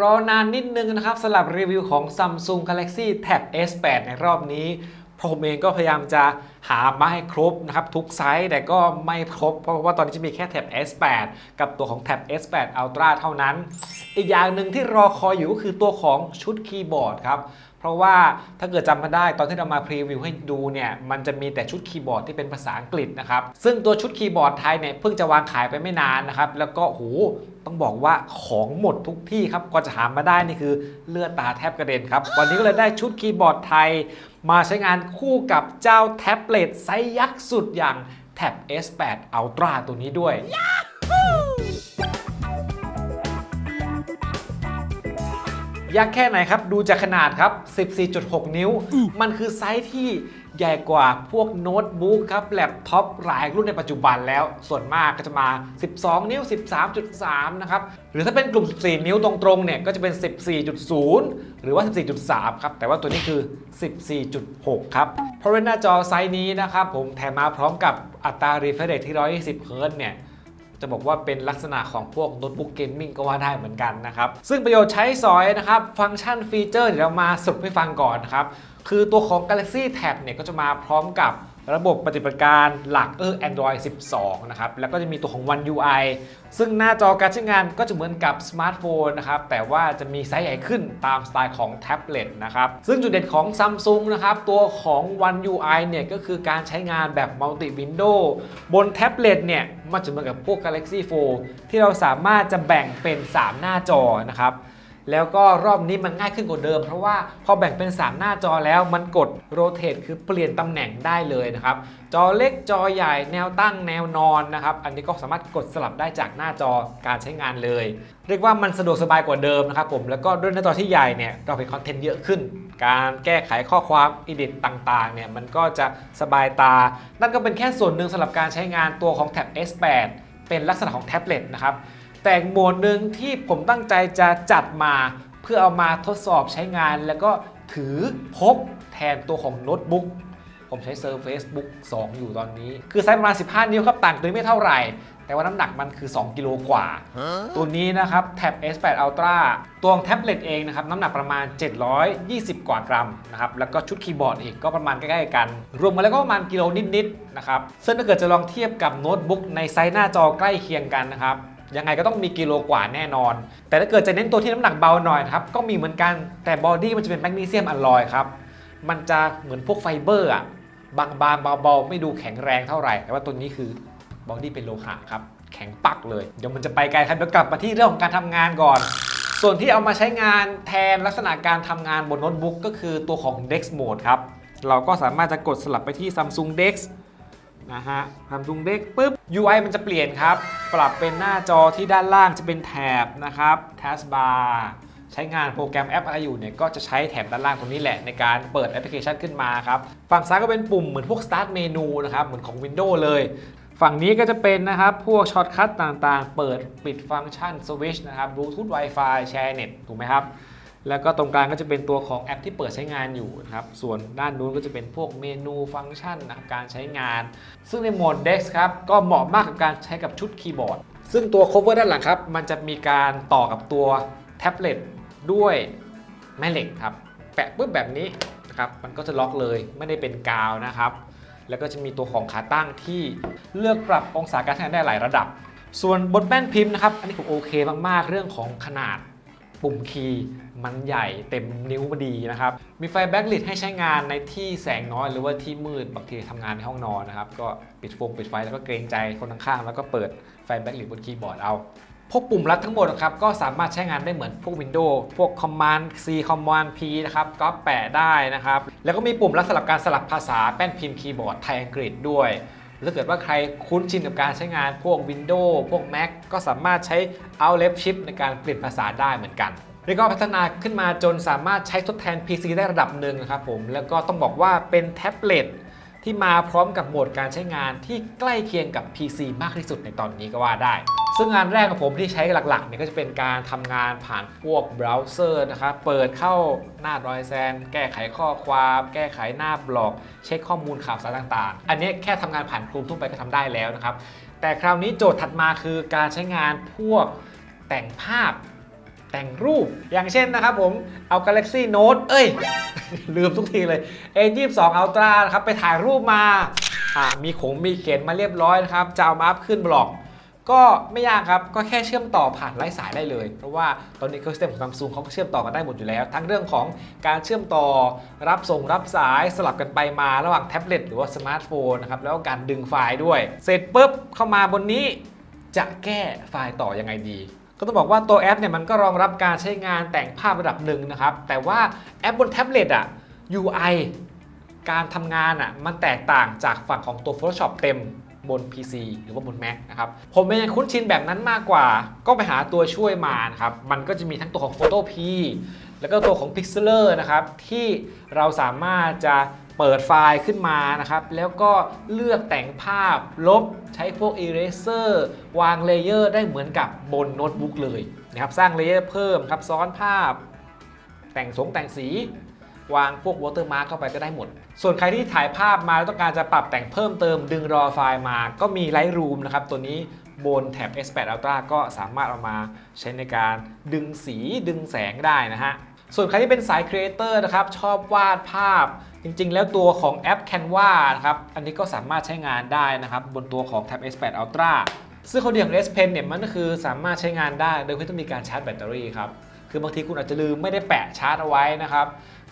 รอนานนิดนึงนะครับสำหรับรีวิวของ Samsung Galaxy Tab S8 ในรอบนี้ ผมเองก็พยายามจะหามาให้ครบนะครับทุกไซส์แต่ก็ไม่ครบ เพราะว่าตอนนี้จะมีแค่ Tab S8 กับตัวของ Tab S8 Ultra เท่านั้น อีกอย่างหนึ่งที่รอคอยอยู่ก็คือตัวของชุดคีย์บอร์ดครับ เพราะว่าถ้าเกิดจำมาได้ตอนที่เรามาพรีวิวให้ดูเนี่ยมันจะมีแต่ชุดคีย์บอร์ดที่เป็นภาษาอังกฤษนะครับซึ่งตัวชุดคีย์บอร์ดไทยเนี่ยเพิ่งจะวางขายไปไม่นานนะครับแล้วก็โหต้องบอกว่าของหมดทุกที่ครับกว่าจะหามาได้นี่คือเลือดตาแทบกระเด็นครับวันนี้ก็เลยได้ชุดคีย์บอร์ดไทย มาใช้งานคู่กับเจ้าแท็บเล็ตไซส์ยักษ์สุดอย่าง Tab S8 Ultra ตัวนี้ด้วย ยักษ์แค่ไหนครับ ดูจากขนาดครับ 14.6 นิ้ว มันคือไซส์ที่ใหญ่กว่าพวกโน้ตบุ๊กครับแล็ปท็อปหลายรุ่นในปัจจุบันแล้ว ส่วนมากก็จะมา 12 นิ้ว 13.3 นะครับ หรือถ้าเป็นกลุ่ม 14 นิ้วตรงๆ เนี่ย ก็จะเป็น 14.0 หรือว่า 14.3 ครับ แต่ว่าตัวนี้คือ 14.6 ครับ เพราะว่าหน้าจอไซส์นี้นะครับผมแถมมาพร้อมกับอัตรา refresh rate ที่ 120 Hz เนี่ย จะบอกว่าเป็นลักษณะของพวกโน้ตบุ๊กเกมมิ่งก็ว่าได้เหมือนกันนะครับ ซึ่งประโยชน์ใช้สอยนะครับ ฟังก์ชันฟีเจอร์เดี๋ยวเรามาสรุปให้ฟังก่อนนะครับ คือตัวของ Galaxy Tab เนี่ยก็จะมาพร้อมกับ ระบบปฏิบัติการหลักเออ Android 12 นะครับ แล้วก็จะมีตัวของ One UI ซึ่งหน้าจอการใช้งานก็จะเหมือนกับสมาร์ทโฟนนะครับ แต่ว่าจะมีไซส์ใหญ่ขึ้นตามสไตล์ของแท็บเล็ตนะครับ ซึ่งจุดเด่นของ Samsung นะครับ ตัวของ One UI เนี่ยก็คือการใช้งานแบบ Multi Window บนแท็บเล็ตเนี่ยมันจะเหมือนกับพวก Galaxy Fold ที่เราสามารถจะแบ่งเป็น 3 หน้าจอนะครับ แล้วก็รอบนี้มันง่ายขึ้นกว่าเดิม เพราะว่าพอแบ่งเป็น 3 หน้าจอแล้วมันกดโรเต e คือเปลี่ยนตำแหน่งได้เลยนะครับ จอเล็กจอใหญ่แนวตั้งแนวนอนนะครับ อันนี้ก็สามารถกดสลับได้จากหน้าจอการใช้งานเลย เรียกว่ามันสะดวกสบายกว่าเดิมนะครับผมแล้วก็ด้วยหน้าจอที่ใหญ่เนี่ยเราเป็นคอนเทนต์เยอะขึ้น การแก้ไขข้อความอิดิตต่างๆเนี่ยมันก็จะสบายตา นั่นก็เป็นแค่ส่วนหนึ่งสำหรับการใช้งานตัวของแท็บ S8 เป็นลักษณะของแท็บเล็ตนะครับ แต่อีกโหมดหนึ่งที่ผมตั้งใจจะจัดมา เพื่อเอามาทดสอบใช้งาน แล้วก็ถือพกแทนตัวของโน้ตบุ๊กผมใช้ Surface Book 2 อยู่ตอนนี้ คือไซส์ประมาณ 15 นิ้วครับ ต่างตัวนี้ไม่เท่าไหร่ แต่ว่าน้ำหนักมันคือ 2 กิโลกว่า ตัวนี้นะครับแท็บ S8 Ultra ตัวแท็บเล็ตเองนะครับ น้ำหนักประมาณ 720 กว่ากรัมนะครับ แล้วก็ชุดคีย์บอร์ดอีกก็ประมาณใกล้ๆกัน รวมมาแล้วก็ประมาณกิโลนิดๆนะครับ ซึ่งถ้าเกิดจะลองเทียบกับโน้ตบุ๊กในไซส์หน้าจอใกล้เคียงกันนะครับ ยังไงก็ต้องมีกิโลกว่าแน่นอน แต่ถ้าเกิดจะเน้นตัวที่น้ำหนักเบาหน่อยนะครับก็มีเหมือนกันแต่บอดี้มันจะเป็นแมกนีเซียมอลลอยครับมันจะเหมือนพวกไฟเบอร์อะบางๆเบาๆไม่ดูแข็งแรงเท่าไหร่ แต่ว่าตัวนี้คือบอดี้เป็นโลหะครับแข็งปักเลยเดี๋ยวมันจะไปไกลครับเดี๋ยวกลับมาที่เรื่องของการทำงานก่อน ส่วนที่เอามาใช้งานแทนลักษณะการทำงานบนโน้ตบุ๊กก็คือตัวของ Dex Mode ครับเราก็สามารถจะกดสลับไปที่ Samsung Dex นะฮะ Samsung Dex ปุ๊บ UI มันจะเปลี่ยนครับ ปรับเป็นหน้าจอที่ด้านล่างจะเป็นแถบนะครับ Taskbar ใช้งานโปรแกรมแอปอะไรอยู่เนี่ยก็จะใช้แถบด้านล่างตรงนี้แหละในการเปิดแอปพลิเคชันขึ้นมาครับ ฝั่งซ้ายก็เป็นปุ่มเหมือนพวก Start Menu นะครับ เหมือนของ Windows เลย ฝั่งนี้ก็จะเป็นนะครับ พวกช็อตคัทต่างๆ เปิดปิดฟังก์ชันสวิชนะครับ Bluetooth Wi-Fi Share Net ถูกไหมครับ แล้วก็ตรงกลางก็จะเป็นตัวของแอปที่เปิดใช้งานอยู่นะครับ ส่วนด้านนู้นก็จะเป็นพวกเมนูฟังก์ชันนะครับการใช้งาน ซึ่งในโหมด Dex ครับ ก็เหมาะมากกับการใช้กับชุดคีย์บอร์ด ซึ่งตัว cover ด้านหลังครับ มันจะมีการต่อกับตัวแท็บเล็ตด้วยแม่เหล็กครับ แปะปุ๊บแบบนี้นะครับ มันก็จะล็อกเลย ไม่ได้เป็นกาวนะครับ แล้วก็จะมีตัวของขาตั้งที่เลือกปรับองศาการทำงานได้หลายระดับ ส่วนบนแป้นพิมพ์นะครับ อันนี้ผมโอเคมากๆ เรื่องของขนาด ปุ่มคีย์มันใหญ่เต็มนิ้วพอดีนะครับ มีไฟแบ็กลิทให้ใช้งานในที่แสงน้อยหรือว่าที่มืดบางทีทำงานในห้องนอนนะครับ ก็ปิดโฟมปิดไฟแล้วก็เกรงใจคนข้างๆแล้วก็เปิดไฟแบ็กลิทบนคีย์บอร์ดเอาพวกปุ่มลัดทั้งหมดนะครับก็สามารถใช้งานได้เหมือนพวก Windows พวก Command C Command P นะครับก็แปะได้นะครับ แล้วก็มีปุ่มลัดสลับการสลับภาษาแป้นพิมพ์คีย์บอร์ดไทยอังกฤษด้วย ถ้าเกิดว่าใครคุ้นชินกับการใช้งานพวก Windows พวก Mac ก็สามารถใช้ Alt Left Shift ในการเปลี่ยนภาษาได้เหมือนกันแล้วก็พัฒนาขึ้นมาจนสามารถใช้ทดแทน PC ได้ระดับหนึ่งนะครับผมแล้วก็ต้องบอกว่าเป็นแท็บเล็ตที่มาพร้อมกับโหมดการใช้งานที่ใกล้เคียงกับ PC มากที่สุดในตอนนี้ก็ว่าได้ ซึ่งงานแรกของผมที่ใช้หลักๆเนี่ยก็จะเป็นการทำงานผ่านพวกเบราว์เซอร์นะครับ เปิดเข้าหน้ารอยแซน แก้ไขข้อความ แก้ไขหน้าบล็อก เช็คข้อมูลข่าวสารต่างๆ อันนี้แค่ทำงานผ่านครูมทั่วไปก็ทำได้แล้วนะครับ แต่คราวนี้โจทย์ถัดมาคือการใช้งานพวกแต่งภาพแต่งรูปอย่างเช่นนะครับผมเอา Galaxy Note เอ้ย ลืมทุกทีเลย A22 Ultra นะครับ ไปถ่ายรูปมา อะมีขงมีเขียนมาเรียบร้อยนะครับ จะเอามาอัพขึ้นบล็อก ก็ไม่ยากครับ ก็แค่เชื่อมต่อผ่านไร้สายได้เลย เพราะว่าตอนนี้เครื่องสเต็มของซัมซุงเขาก็เชื่อมต่อกันได้หมดอยู่แล้ว ทั้งเรื่องของการเชื่อมต่อรับส่งรับสายสลับกันไปมาระหว่างแท็บเล็ตหรือว่าสมาร์ทโฟนนะครับ แล้วการดึงไฟล์ด้วย เสร็จปุ๊บเข้ามาบนนี้จะแก้ไฟล์ต่อยังไงดี ก็ต้องบอกว่าตัวแอปเนี่ยมันก็รองรับการใช้งานแต่งภาพระดับหนึ่งนะครับ แต่ว่าแอปบนแท็บเล็ตอะ UI การทำงานอะมันแตกต่างจากฝั่งของตัว Photoshop เต็ม บน PC หรือว่าบน Mac นะครับ ผมยังคุ้นชินแบบนั้นมากกว่า ก็ไปหาตัวช่วยมานะครับ มันก็จะมีทั้งตัวของ Photo P แล้วก็ตัวของ Pixlr นะครับ ที่เราสามารถจะเปิดไฟล์ขึ้นมานะครับ แล้วก็เลือกแต่งภาพลบใช้พวก Eraser วางเลเยอร์ได้เหมือนกับบนโน้ตบุ๊กเลยนะครับ สร้างเลเยอร์เพิ่มครับ ซ้อนภาพ แต่งสงแต่งสี วางพวก watermark เข้าไปก็ได้หมด ส่วนใครที่ถ่ายภาพมาแล้วต้องการจะปรับแต่งเพิ่มเติมดึงรอไฟล์มาก็มี Lightroom นะครับตัวนี้บนแท็บ S8 Ultra ก็สามารถเอามาใช้ในการดึงสีดึงแสงได้นะฮะส่วนใครที่เป็นสายครีเอเตอร์นะครับชอบวาดภาพ จริงๆ แล้วตัวของแอป Canva นะครับอันนี้ก็สามารถใช้งานได้นะครับบนตัวของแท็บ S8 Ultra ซึ่งข้อดีของ S Pen เนี่ยมันก็คือสามารถใช้งานได้โดยไม่ต้องมีการชาร์จแบตเตอรี่ครับคือบางทีคุณอาจจะลืมไม่ได้แปะชาร์จเอาไว้นะครับ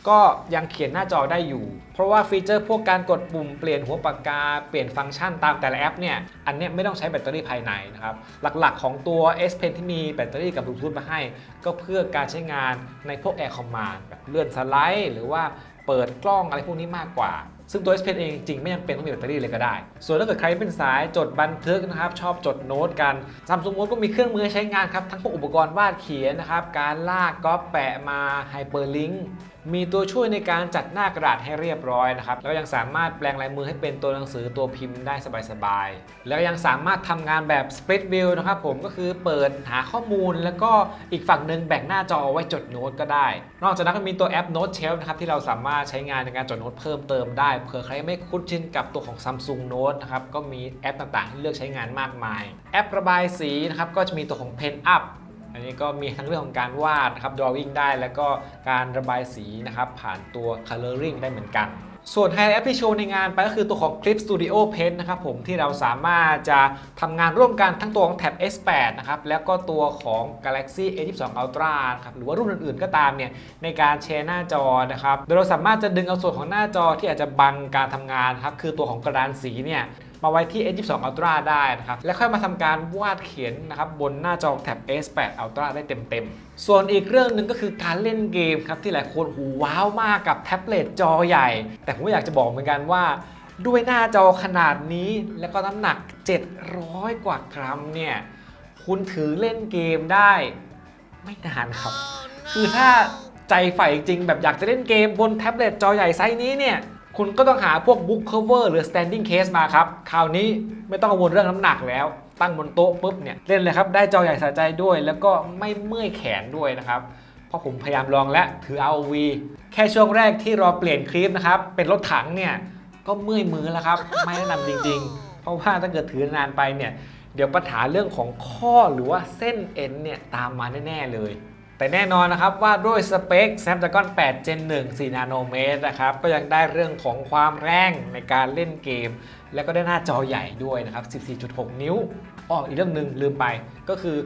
ก็ยังเขียนหน้าจอได้อยู่ เพราะว่าฟีเจอร์พวกการกดปุ่มเปลี่ยนหัวปากกา เปลี่ยนฟังก์ชันตามแต่ละแอปเนี่ย อันเนี้ยไม่ต้องใช้แบตเตอรี่ภายในนะครับ หลักๆของตัว S Pen ที่มีแบตเตอรี่กับบลูทูธมาให้ ก็เพื่อการใช้งานในพวก Air Command แบบเลื่อนสไลด์ หรือว่าเปิดกล้องอะไรพวกนี้มากกว่า ซึ่งตัว S Pen เองจริงไม่จำเป็นต้องมีแบตเตอรี่เลยก็ได้ ส่วนถ้าเกิดใครเป็นสายจดบันทึกนะครับ ชอบจดโน้ตกัน Samsung Note ก็มีเครื่องมือให้ใช้งานครับ ทั้งพวกอุปกรณ์วาดเขียนนะครับ การลากก๊อปแปะมาไฮเปอร์ลิงก์มีตัวช่วยในการจัดหน้ากระดาษให้เรียบร้อยนะครับ แล้วยังสามารถแปลงลายมือให้เป็นตัวหนังสือตัวพิมพ์ได้สบายๆ แล้วยังสามารถทำงานแบบ split view นะครับผมก็คือเปิดหาข้อมูล แล้วก็อีกฝั่งหนึ่งแบ่งหน้าจอไว้จดโน้ตก็ได้ นอกจากนั้นก็มีตัวแอป Note Shelf นะครับที่เราสามารถใช้งานในการจดโน้ตเพิ่มเติมได้เผื่อใครไม่คุ้นชินกับตัวของ Samsung Note นะครับก็มีแอปต่างๆ ให้เลือกใช้งานมากมาย แอประบายสีนะครับก็จะมีตัวของ Pen Up อันนี้ก็มีทั้งเรื่องของการวาดนะครับ drawing ได้ แล้วก็การระบายสีนะครับ ผ่านตัว coloring ได้เหมือนกัน ส่วนไฮไลท์ที่โชว์ในงานไปก็คือตัวของ Clip Studio Pen นะครับผมที่เราสามารถจะทำงานร่วมกันทั้งตัวของแท็บ S8 นะครับ แล้วก็ตัวของ Galaxy A22 Ultra ครับหรือว่ารุ่นอื่นๆก็ตามเนี่ย ในการแชร์หน้าจอนะครับ โดยเราสามารถจะดึงเอาส่วนของหน้าจอที่อาจจะบังการทำงานครับคือตัวของกระดานสีเนี่ย มาไว้ที่ S22 Ultra ได้นะครับ แล้วค่อยมาทำการวาดเขียนนะครับบนหน้าจอแท็บ S8 Ultra ได้เต็มๆ ส่วนอีกเรื่องหนึ่งก็คือการเล่นเกมครับ ที่หลายคนหูว้าวมากกับแท็บเล็ตจอใหญ่ แต่ผมก็อยากจะบอกเหมือนกันว่าด้วยหน้าจอขนาดนี้แล้วก็น้ำหนัก 700 กว่ากรัมเนี่ย คุณถือเล่นเกมได้ไม่นานครับ คือถ้าใจใฝ่จริงแบบอยากจะเล่นเกมบนแท็บเล็ตจอใหญ่ไซส์นี้เนี่ย คุณก็ต้องหาพวก book cover หรือ standing case มาครับ คราวนี้ไม่ต้องกังวลเรื่องน้ำหนักแล้ว ตั้งบนโต๊ะปุ๊บเนี่ยเล่นเลยครับ ได้จอใหญ่สะใจด้วย แล้วก็ไม่เมื่อยแขนด้วยนะครับเพราะผมพยายามลองแล้วถือ ROV แค่ช่วงแรกที่รอเปลี่ยนคลิปนะครับ เป็นรถถังเนี่ยก็เมื่อยมือแล้วครับ ไม่แนะนำจริง ๆ เพราะว่าถ้าเกิดถือนานไปเนี่ยเดี๋ยวปัญหาเรื่องของข้อหรือว่าเส้นเอ็นเนี่ยตามมาแน่ๆเลย แต่แน่นอนนะครับว่าด้วยสเปค Snapdragon 8 Gen 1 4 นาโนเมตรนะครับ ก็ยังได้เรื่องของความแรงในการเล่นเกม แล้วก็ได้หน้าจอใหญ่ด้วยนะครับ 14.6 นิ้วอ้ออีกเรื่องหนึ่งลืมไปก็คือ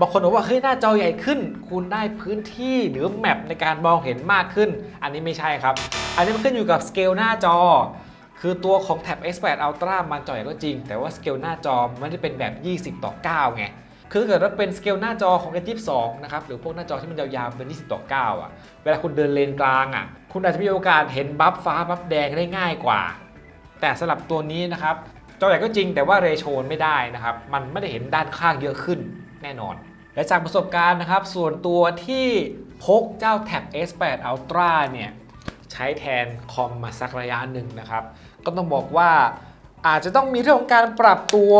บางคนบอกว่าเฮ้ยหน้าจอใหญ่ขึ้น คุณได้พื้นที่หรือแมปในการมองเห็นมากขึ้น อันนี้ไม่ใช่ครับ อันนี้มันขึ้นอยู่กับสเกลหน้าจอ คือตัวของแท็บ S8 Ultra มันจอใหญ่ก็จริง แต่ว่าสเกลหน้าจอมันไม่ได้เป็นแบบ 20 ต่อ 9 ไง คือถ้าเกิดว่าเป็นสเกลหน้าจอของ S22 นะครับหรือพวกหน้าจอที่มันยาวๆเป็น 20ต่อ9อะเวลาคุณเดินเลนกลางอะคุณอาจจะมีโอกาสเห็นบัฟฟ้าบัฟแดงได้ง่ายกว่า แต่สำหรับตัวนี้นะครับจอใหญ่ก็จริงแต่ว่าเรโชนไม่ได้นะครับมันไม่ได้เห็นด้านข้างเยอะขึ้นแน่นอน และจากประสบการณ์นะครับ ส่วนตัวที่พกเจ้าแท็บ S8 Ultra เนี่ยใช้แทนคอมมาสักระยะหนึ่งนะครับ ก็ต้องบอกว่าอาจจะต้องมีเรื่องของการปรับตัว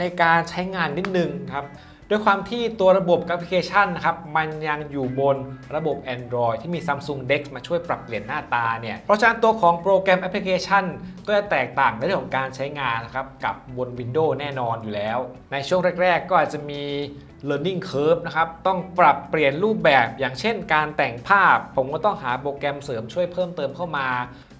ในการใช้งานนิดนึงครับ ด้วยความที่ตัวระบบแอปพลิเคชันนะครับมันยังอยู่บนระบบ Android ที่มี Samsung Dex มาช่วยปรับเปลี่ยนหน้าตาเนี่ยเพราะฉะนั้นตัวของโปรแกรมแอปพลิเคชัน ก็จะแตกต่างในเรื่องของการใช้งานนะครับกับบน Windows แน่นอนอยู่แล้ว ในช่วงแรก ๆ ก็อาจจะมี learning curve นะครับต้องปรับเปลี่ยนรูปแบบอย่างเช่นการแต่งภาพ ผมก็ต้องหาโปรแกรมเสริมช่วยเพิ่มเติมเข้ามา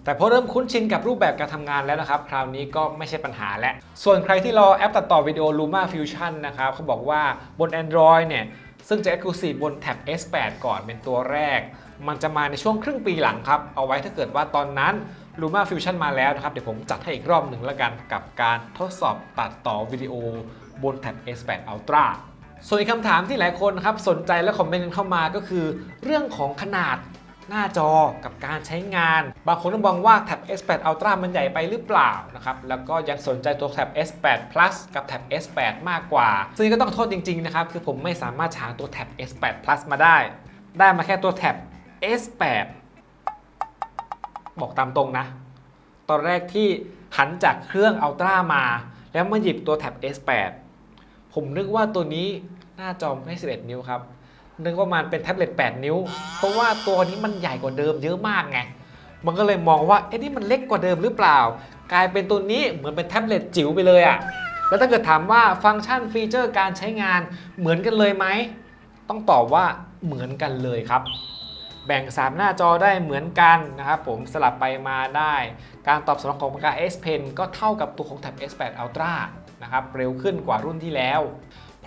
แต่พอเริ่มคุ้นชินกับรูปแบบการทำงานแล้วนะครับ คราวนี้ก็ไม่ใช่ปัญหาแล้ว ส่วนใครที่รอแอปตัดต่อวิดีโอ Luma Fusion นะครับเขาบอกว่าบน Android เนี่ยซึ่งจะ Exclusive บนแท็บ S8 ก่อนเป็นตัวแรก มันจะมาในช่วงครึ่งปีหลังครับ เอาไว้ถ้าเกิดว่าตอนนั้น Luma Fusion มาแล้วนะครับ เดี๋ยวผมจัดให้อีกรอบหนึ่งแล้วกันกับการทดสอบตัดต่อวิดีโอบนแท็บ S8 Ultra ส่วนอีกคำถามที่หลายคนครับสนใจและคอมเมนต์เข้ามาก็คือ เรื่องของขนาด หน้าจอกับการใช้งาน บางคนก็มองว่าแท็บ S8 Ultra มันใหญ่ไปหรือเปล่านะครับ แล้วก็ยังสนใจตัวแท็บ S8 Plus กับแท็บ S8 มากกว่า ซึ่งก็ต้องโทษจริงๆนะครับ คือผมไม่สามารถหาตัวแท็บ S8 Plus มาได้ ได้มาแค่ตัวแท็บ S8 บอกตามตรงนะ ตอนแรกที่หันจากเครื่อง Ultra มา แล้วมาหยิบตัวแท็บ S8 ผมนึกว่าตัวนี้หน้าจอไม่11 นิ้วครับ นึกว่ามันเป็นแท็บเล็ต 8 นิ้ว เพราะว่าตัวนี้มันใหญ่กว่าเดิมเยอะมากไง มันก็เลยมองว่าเอ๊ะนี่มันเล็กกว่าเดิมหรือเปล่า กลายเป็นตัวนี้เหมือนเป็นแท็บเล็ตจิ๋วไปเลยอะ่ะ แล้วถ้าเกิดถามว่าฟังก์ชันฟีเจอร์การใช้งานเหมือนกันเลยไหม ต้องตอบว่าเหมือนกันเลยครับ แบ่ง 3 หน้าจอได้เหมือนกันนะครับผมสลับไปมาได้ การตอบสนองของปากกา S Pen ก็เท่ากับตัวของแท็บ S8 Ultra นะครับเร็วขึ้นกว่ารุ่นที่แล้ว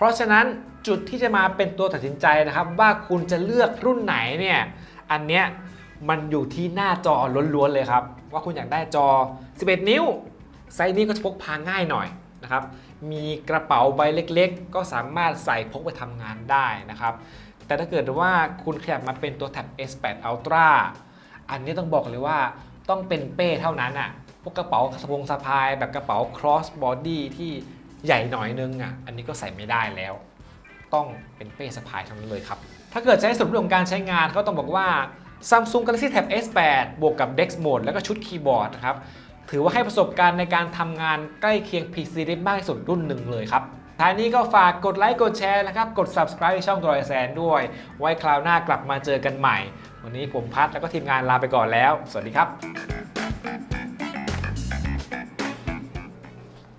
ราะฉะนั้นจุดที่จะมาเป็นตัวตัดสินใจนะครับ ว่าคุณจะเลือกรุ่นไหนเนี่ยอันเนี้ยมันอยู่ที่หน้าจอล้วนๆเลยครับ ว่าคุณอยากได้จอ 11 นิ้ว ไซส์นี้ก็จะพกพาง่ายหน่อยนะครับ มีกระเป๋าใบเล็กๆ ก็สามารถใส่พกไปทำงานได้นะครับ แต่ถ้าเกิดว่าคุณขยับมาเป็นตัวแท็บ S8 Ultra อันนี้ต้องบอกเลยว่าต้องเป็นเป้เท่านั้นอะ่ะพวกกระเป๋าสะพงสะพายแบบกระเป๋า cross body ที่ ใหญ่หน่อยนึงอะอันนี้ก็ใส่ไม่ได้แล้ว ต้องเป็นเป้สะพายทั้งนั้นเลยครับ ถ้าเกิดจะให้สรุปเรื่องการใช้งานก็ต้องบอกว่า Samsung Galaxy Tab S8 บวกกับ Dex Mode แล้วก็ชุดคีย์บอร์ดนะครับถือว่าให้ประสบการณ์ในการทำงานใกล้เคียง PC ได้มากที่สุดรุ่นหนึ่งเลยครับท้ายนี้ก็ฝากกดไลค์กดแชร์นะครับ กด subscribe ช่องดรอยแซนด้วย ไว้คราวหน้า กลับมาเจอกันใหม่ วันนี้ผมพัดแล้วก็ทีมงานลาไปก่อนแล้ว สวัสดีครับ